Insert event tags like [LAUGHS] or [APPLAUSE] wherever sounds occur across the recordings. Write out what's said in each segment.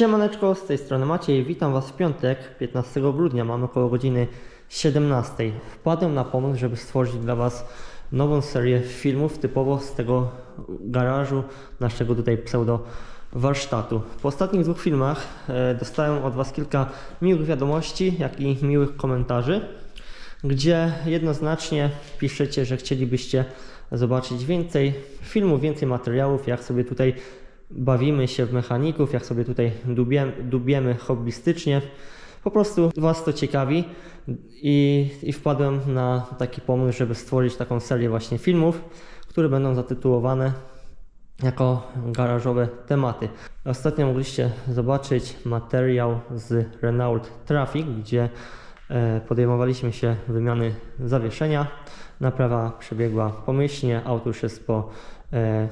Siemaneczko, z tej strony Maciej, witam Was w piątek, 15 grudnia, mamy około godziny 17. Wpadłem na pomysł, żeby stworzyć dla Was nową serię filmów typowo z tego garażu naszego tutaj pseudo warsztatu. Po ostatnich dwóch filmach e, dostałem od Was kilka miłych wiadomości, jak i miłych komentarzy, gdzie jednoznacznie piszecie, że chcielibyście zobaczyć więcej filmów, więcej materiałów, jak sobie tutaj bawimy się w mechaników, jak sobie tutaj dubiemy, dubiemy hobbystycznie. Po prostu Was to ciekawi i, i wpadłem na taki pomysł, żeby stworzyć taką serię właśnie filmów, które będą zatytułowane jako garażowe tematy. Ostatnio mogliście zobaczyć materiał z Renault Traffic, gdzie e, podejmowaliśmy się wymiany zawieszenia. Naprawa przebiegła pomyślnie, auto już jest po e,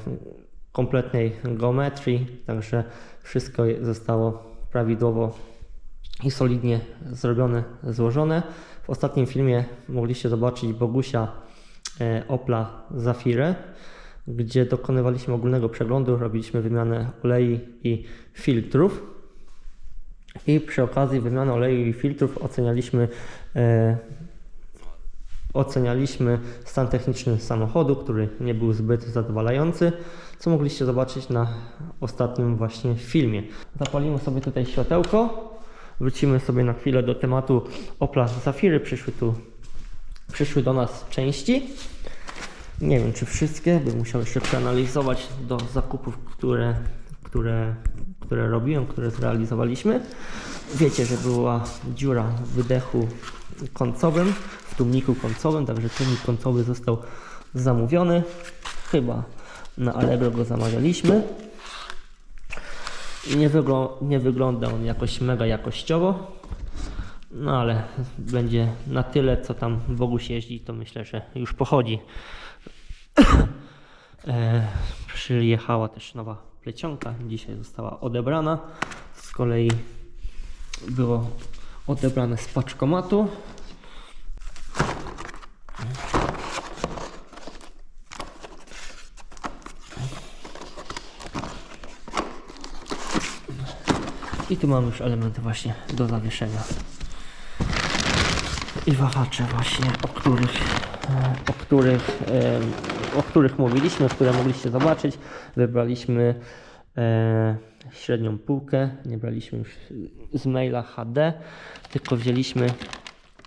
kompletnej geometrii, także wszystko zostało prawidłowo i solidnie zrobione, złożone. W ostatnim filmie mogliście zobaczyć Bogusia e, Opla Zafirę, gdzie dokonywaliśmy ogólnego przeglądu, robiliśmy wymianę olei i filtrów. I przy okazji wymiany oleju i filtrów ocenialiśmy, e, ocenialiśmy stan techniczny samochodu, który nie był zbyt zadowalający, co mogliście zobaczyć na ostatnim właśnie filmie. Zapalimy sobie tutaj światełko, wrócimy sobie na chwilę do tematu Opla Zafiry. Przyszły tu, przyszły do nas części. Nie wiem, czy wszystkie, bym musiał jeszcze przeanalizować do zakupów, które, które, które robiłem, które zrealizowaliśmy. Wiecie, że była dziura w wydechu końcowym, w tłumniku końcowym, także tłumnik końcowy został zamówiony. Chyba na Allegro go zamawialiśmy. Nie, nie wygląda on jakoś mega jakościowo, no ale będzie na tyle, co tam Boguś jeździ, to myślę, że już pochodzi. [COUGHS] e, przyjechała też nowa plecionka, dzisiaj została odebrana. Z kolei było odebrane z paczkomatu. I tu mamy już elementy właśnie do zawieszenia. I wahacze właśnie, o których, e, o których, e, o których mówiliśmy, które mogliście zobaczyć. Wybraliśmy e, średnią półkę, nie braliśmy już z maila HD, tylko wzięliśmy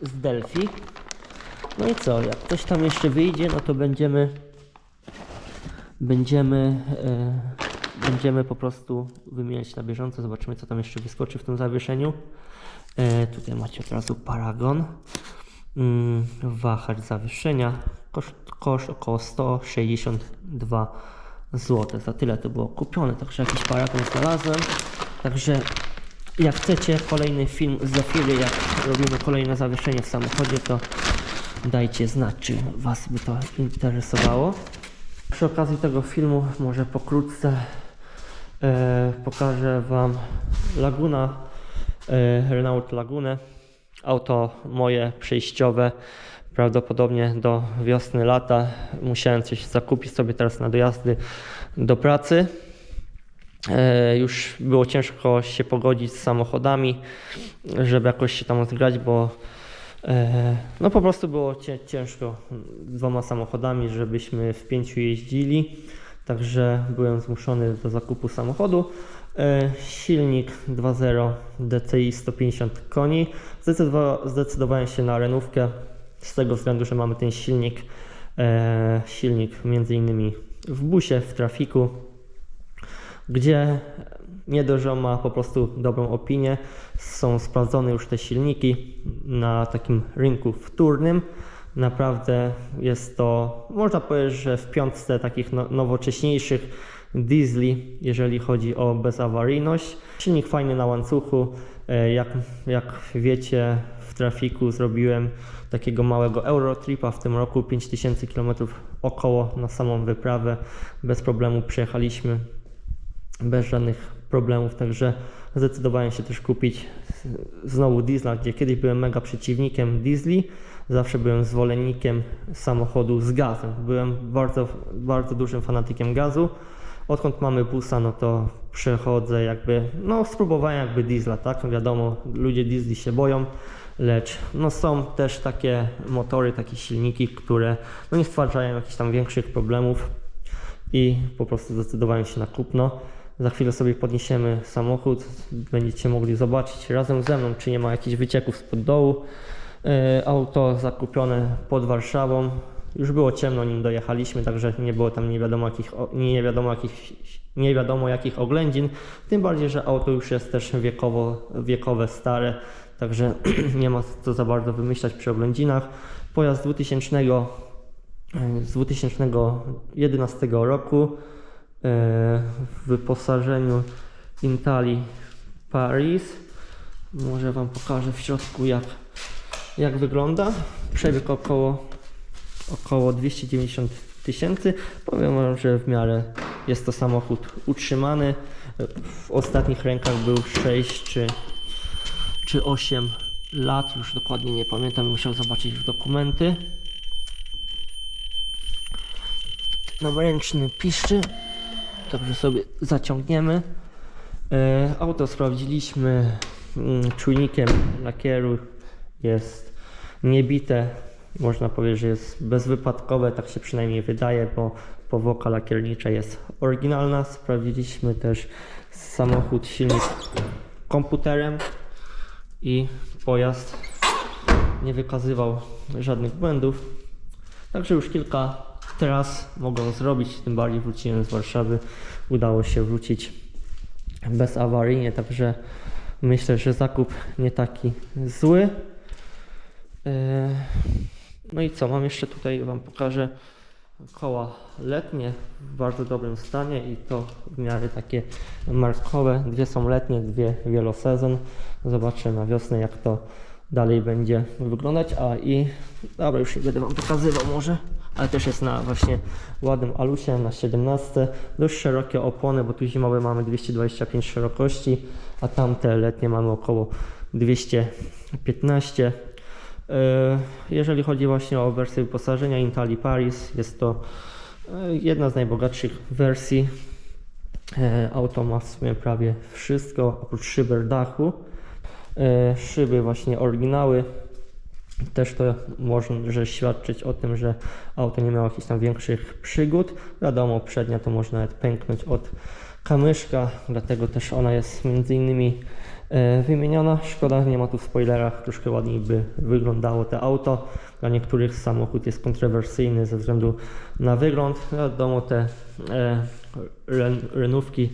z Delphi. No i co, jak coś tam jeszcze wyjdzie, no to będziemy będziemy będziemy po prostu wymieniać na bieżąco. Zobaczymy, co tam jeszcze wyskoczy w tym zawieszeniu. E, tutaj macie od razu paragon. Mm, wahacz zawieszenia. Koszt, koszt około 162 zł. Za tyle to było kupione, także jakiś paragon znalazłem. Także jak chcecie kolejny film z Zafiry, jak robimy kolejne zawieszenie w samochodzie, to dajcie znać, czy Was by to interesowało. Przy okazji tego filmu może pokrótce pokażę Wam Laguna, e, Renault Lagunę. Auto moje przejściowe, prawdopodobnie do wiosny, lata. Musiałem coś zakupić sobie teraz na dojazdy do pracy. E, już było ciężko się pogodzić z samochodami, żeby jakoś się tam zgrać, bo e, no po prostu było cię, ciężko dwoma samochodami, żebyśmy w pięciu jeździli. Także byłem zmuszony do zakupu samochodu. E, Silnik 2.0 DCI 150 koni. Zdecydowa- Zdecydowałem się na renówkę z tego względu, że mamy ten silnik, e, silnik między innymi w busie, w trafiku, gdzie nie dość, że ma po prostu dobrą opinię, są sprawdzone już te silniki na takim rynku wtórnym. Naprawdę jest to, można powiedzieć, że w piątce takich no, nowocześniejszych diesli, jeżeli chodzi o bezawaryjność. Silnik fajny na łańcuchu. E, Jak, jak wiecie, w trafiku zrobiłem takiego małego Eurotripa w tym roku, 5000 km około na samą wyprawę. Bez problemu przejechaliśmy bez żadnych problemów, także zdecydowałem się też kupić znowu diesla, gdzie kiedyś byłem mega przeciwnikiem diesli, zawsze byłem zwolennikiem samochodu z gazem. Byłem bardzo, bardzo dużym fanatykiem gazu. Odkąd mamy busa, no to przechodzę jakby, no spróbowałem jakby diesla, tak? No wiadomo, ludzie diesli się boją, lecz no są też takie motory, takie silniki, które no nie stwarzają jakichś tam większych problemów i po prostu zdecydowałem się na kupno. Za chwilę sobie podniesiemy samochód, będziecie mogli zobaczyć razem ze mną, czy nie ma jakichś wycieków spod dołu. E, Auto zakupione pod Warszawą. Już było ciemno, nim dojechaliśmy, także nie było tam nie wiadomo jakich, nie wiadomo jakich, nie wiadomo jakich oględzin. Tym bardziej, że auto już jest też wiekowo, wiekowe, stare, także [CLEARS THROAT] nie ma co za bardzo wymyślać przy oględzinach. Pojazd 2000 z 2011 roku e, w wyposażeniu Intali Paris. Może Wam pokażę w środku jak, jak wygląda. Przebieg około, około 290 tysięcy. Powiem Wam, że w miarę jest to samochód utrzymany. W ostatnich rękach był 6 czy, czy 8 lat, już dokładnie nie pamiętam, musiał zobaczyć w dokumenty. Noworęczny piszczy, także sobie zaciągniemy. E, Auto sprawdziliśmy mm, czujnikiem lakieru, jest niebite, można powiedzieć, że jest bezwypadkowe, tak się przynajmniej wydaje, bo powłoka lakiernicza jest oryginalna. Sprawdziliśmy też samochód, silnik komputerem i pojazd nie wykazywał żadnych błędów. Także już kilka tras mogą zrobić, tym bardziej wróciłem z Warszawy. Udało się wrócić bezawaryjnie, także myślę, że zakup nie taki zły. E, No i co, mam jeszcze tutaj Wam pokażę koła letnie w bardzo dobrym stanie i to w miarę takie markowe. Dwie są letnie, dwie wielosezon. Zobaczę na wiosnę jak to dalej będzie wyglądać. A i dobra, już nie będę Wam pokazywał może, ale też jest na właśnie ładnym alusie na 17. Dość szerokie opony, bo tu zimowe mamy 225 szerokości, a tamte letnie mamy około 215. E, Jeżeli chodzi właśnie o wersję wyposażenia Intali Paris, jest to e, jedna z najbogatszych wersji. E, Auto ma w sumie prawie wszystko, oprócz szyber dachu. Szyby właśnie oryginały. Też to może świadczyć o tym, że auto nie miało jakichś tam większych przygód. Wiadomo, przednia to można nawet pęknąć od kamyszka, dlatego też ona jest między innymi wymieniona. Szkoda, że nie ma tu w spoilerach, troszkę ładniej by wyglądało to auto. Dla niektórych samochód jest kontrowersyjny ze względu na wygląd. Wiadomo, te e, ren, renówki,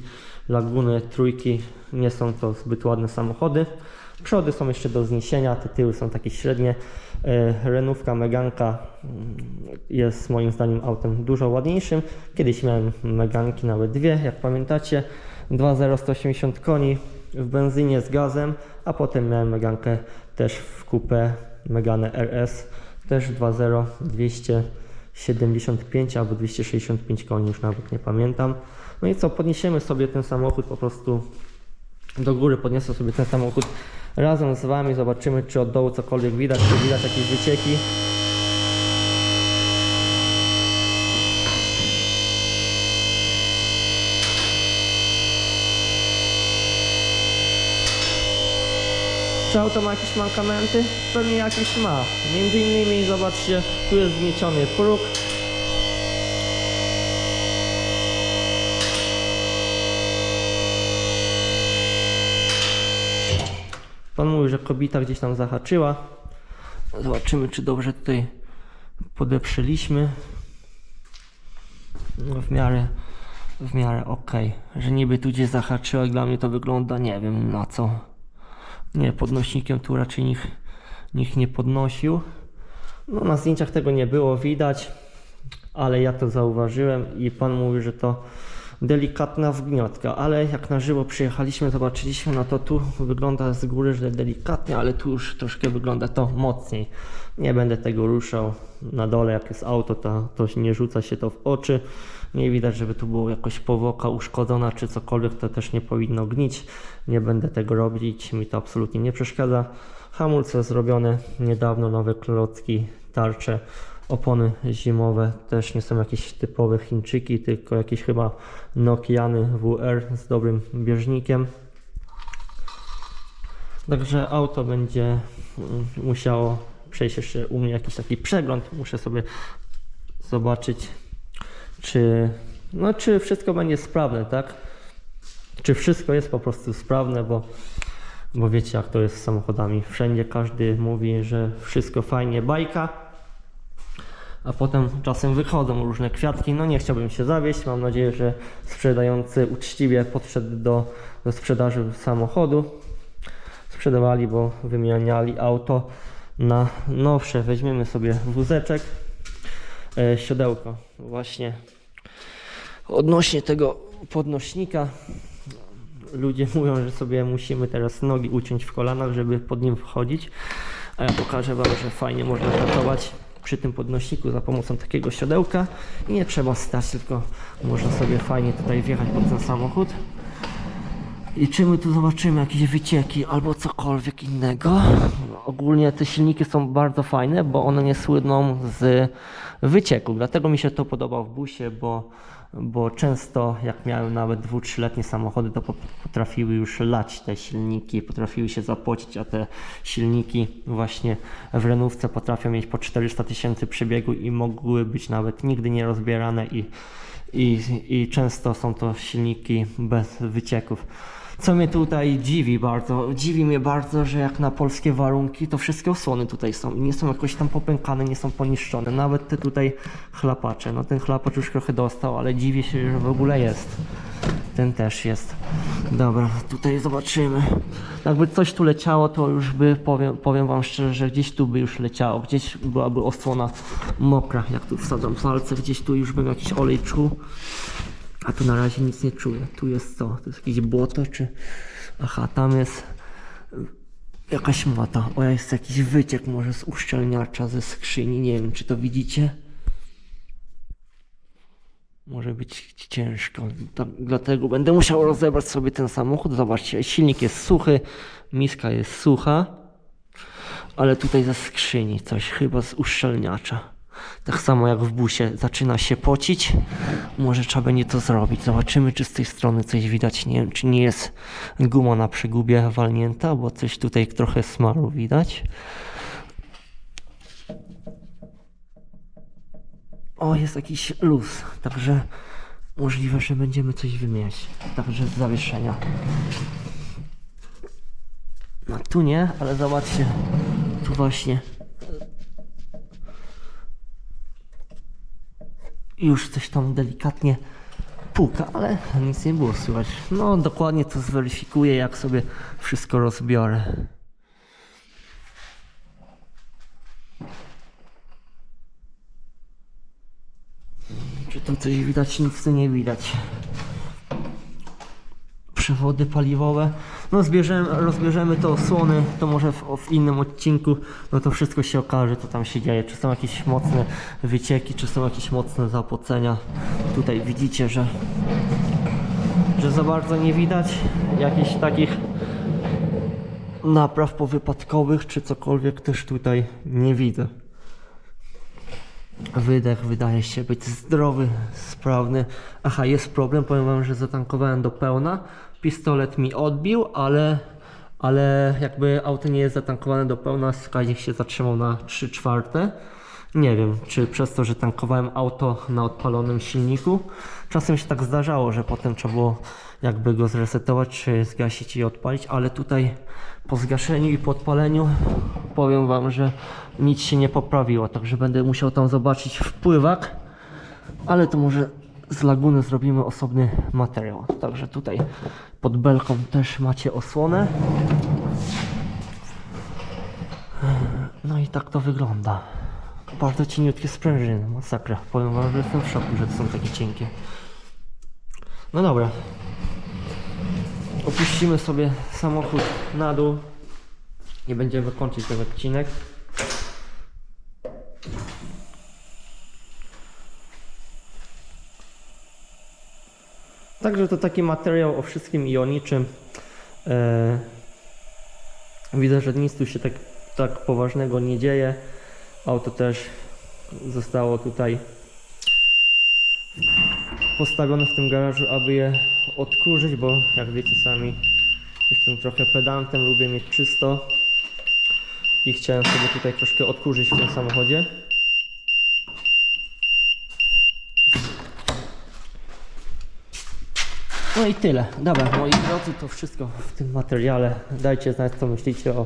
laguny, trójki nie są to zbyt ładne samochody. Przody są jeszcze do zniesienia, te tyły są takie średnie. E, Renówka Meganka mm, jest moim zdaniem autem dużo ładniejszym. Kiedyś miałem Meganki nawet dwie, jak pamiętacie. 2.0 180 koni w benzynie z gazem, a potem miałem Megankę też w kupę Meganę RS, też 2.0 275 albo 265 koni, już nawet nie pamiętam. No i co, podniesiemy sobie ten samochód po prostu do góry, podniosę sobie ten samochód razem z Wami, zobaczymy czy od dołu cokolwiek widać, czy widać jakieś wycieki. Czy auto ma jakieś mankamenty? Pewnie jakieś ma. Między innymi, zobaczcie, tu jest wgnieciony próg. Pan mówi, że kobita gdzieś tam zahaczyła. Zobaczymy, czy dobrze tutaj podeprzeliśmy. No w miarę, w miarę ok. Że niby tu gdzieś zahaczyła, jak dla mnie to wygląda, nie wiem na co. Nie, podnośnikiem tu raczej nikt, nikt nie podnosił. No na zdjęciach tego nie było widać, ale ja to zauważyłem i pan mówi, że to delikatna wgniotka, ale jak na żywo przyjechaliśmy, zobaczyliśmy, no to tu wygląda z góry, że delikatnie, ale tu już troszkę wygląda to mocniej. Nie będę tego ruszał. Na dole jak jest auto, to, to nie rzuca się to w oczy. Nie widać, żeby tu było jakoś powłoka uszkodzona czy cokolwiek, to też nie powinno gnić. Nie będę tego robić, mi to absolutnie nie przeszkadza. Hamulce zrobione niedawno, nowe klocki, tarcze Opony zimowe też nie są jakieś typowe Chińczyki, tylko jakieś chyba Nokiany WR z dobrym bieżnikiem. Także auto będzie mm, musiało przejść jeszcze u mnie jakiś taki przegląd. Muszę sobie zobaczyć, czy, no, czy wszystko będzie sprawne, tak? Czy wszystko jest po prostu sprawne, bo, bo wiecie jak to jest z samochodami. Wszędzie każdy mówi, że wszystko fajnie, bajka, a potem czasem wychodzą różne kwiatki. No nie chciałbym się zawieść. Mam nadzieję, że sprzedający uczciwie podszedł do, do sprzedaży samochodu. Sprzedawali, bo wymieniali auto na nowsze. Weźmiemy sobie wózeczek, siodełko. Właśnie odnośnie tego podnośnika. Ludzie [LAUGHS] mówią, że sobie musimy teraz nogi uciąć w kolanach, żeby pod nim wchodzić. A ja pokażę Wam, że fajnie można pracować przy tym podnośniku za pomocą takiego siodełka i nie trzeba stać, tylko można sobie fajnie tutaj wjechać pod ten samochód. I czy my tu zobaczymy jakieś wycieki albo cokolwiek innego? Ogólnie te silniki są bardzo fajne, bo one nie słyną z wycieku. Dlatego mi się to podoba w busie, bo, bo często jak miałem nawet dwu, trzyletnie samochody, to po- potrafiły już lać te silniki, potrafiły się zapocić, a te silniki właśnie w Renówce potrafią mieć po 400 tysięcy przebiegu i mogły być nawet nigdy nie rozbierane i, i, i często są to silniki bez wycieków. Co mnie tutaj dziwi bardzo, dziwi mnie bardzo, że jak na polskie warunki, to wszystkie osłony tutaj są. Nie są jakoś tam popękane, nie są poniszczone. Nawet te tutaj chlapacze. No ten chlapacz już trochę dostał, ale dziwię się, że w ogóle jest. Ten też jest. Dobra, tutaj zobaczymy. Jakby coś tu leciało, to już by, powiem, powiem wam szczerze, że gdzieś tu by już leciało. Gdzieś byłaby osłona mokra, jak tu wsadzam palce, gdzieś tu już bym jakiś olej czuł. A tu na razie nic nie czuję. Tu jest co? To jest jakieś błoto, czy... Aha, tam jest jakaś mata. O, jest jakiś wyciek może z uszczelniacza, ze skrzyni. Nie wiem, czy to widzicie. Może być ciężko. Dlatego będę musiał rozebrać sobie ten samochód. Zobaczcie, silnik jest suchy, miska jest sucha. Ale tutaj ze skrzyni coś, chyba z uszczelniacza. Tak samo jak w busie zaczyna się pocić. Może trzeba będzie to zrobić. Zobaczymy, czy z tej strony coś widać. Nie wiem, czy nie jest guma na przegubie walnięta, bo coś tutaj trochę smaru widać. O, jest jakiś luz, także możliwe, że będziemy coś wymieniać. Także z zawieszenia. No tu nie, ale zobaczcie, tu właśnie już coś tam delikatnie puka, ale nic nie było słychać. No dokładnie to zweryfikuję, jak sobie wszystko rozbiorę. Czy tu coś widać? Nic tu nie widać. Przewody paliwowe. No zbierzemy, rozbierzemy te osłony, to może w, w innym odcinku, no to wszystko się okaże, co tam się dzieje. Czy są jakieś mocne wycieki, czy są jakieś mocne zapocenia. Tutaj widzicie, że, że za bardzo nie widać jakichś takich napraw powypadkowych, czy cokolwiek też tutaj nie widzę. Wydech wydaje się być zdrowy, sprawny. Aha, jest problem. Powiem wam, że zatankowałem do pełna. Pistolet mi odbił, ale, ale jakby auto nie jest zatankowane do pełna, wskaźnik się zatrzymał na 3 czwarte. Nie wiem, czy przez to, że tankowałem auto na odpalonym silniku. Czasem się tak zdarzało, że potem trzeba było jakby go zresetować, czy zgasić i odpalić, ale tutaj po zgaszeniu i po odpaleniu powiem Wam, że nic się nie poprawiło, także będę musiał tam zobaczyć wpływak, ale to może z laguny zrobimy osobny materiał. Także tutaj pod belką też macie osłonę. No i tak to wygląda. Bardzo cieniutkie sprężyny, masakra. Powiem wam, że jestem w szoku, że są takie cienkie. No dobra. Opuścimy sobie samochód na dół. Nie będziemy kończyć ten odcinek. Także to taki materiał o wszystkim i o niczym. E, widzę, że nic tu się tak, tak poważnego nie dzieje. Auto też zostało tutaj postawione w tym garażu, aby je odkurzyć, bo jak wiecie sami jestem trochę pedantem, lubię mieć czysto i chciałem sobie tutaj troszkę odkurzyć w tym samochodzie. No i tyle. Dobra, moi drodzy, to wszystko w tym materiale. Dajcie znać, co myślicie o,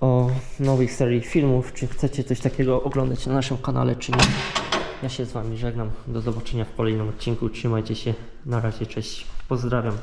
o nowej serii filmów. Czy chcecie coś takiego oglądać na naszym kanale, czy nie. Ja się z Wami żegnam. Do zobaczenia w kolejnym odcinku. Trzymajcie się. Na razie, cześć. Pozdrawiam.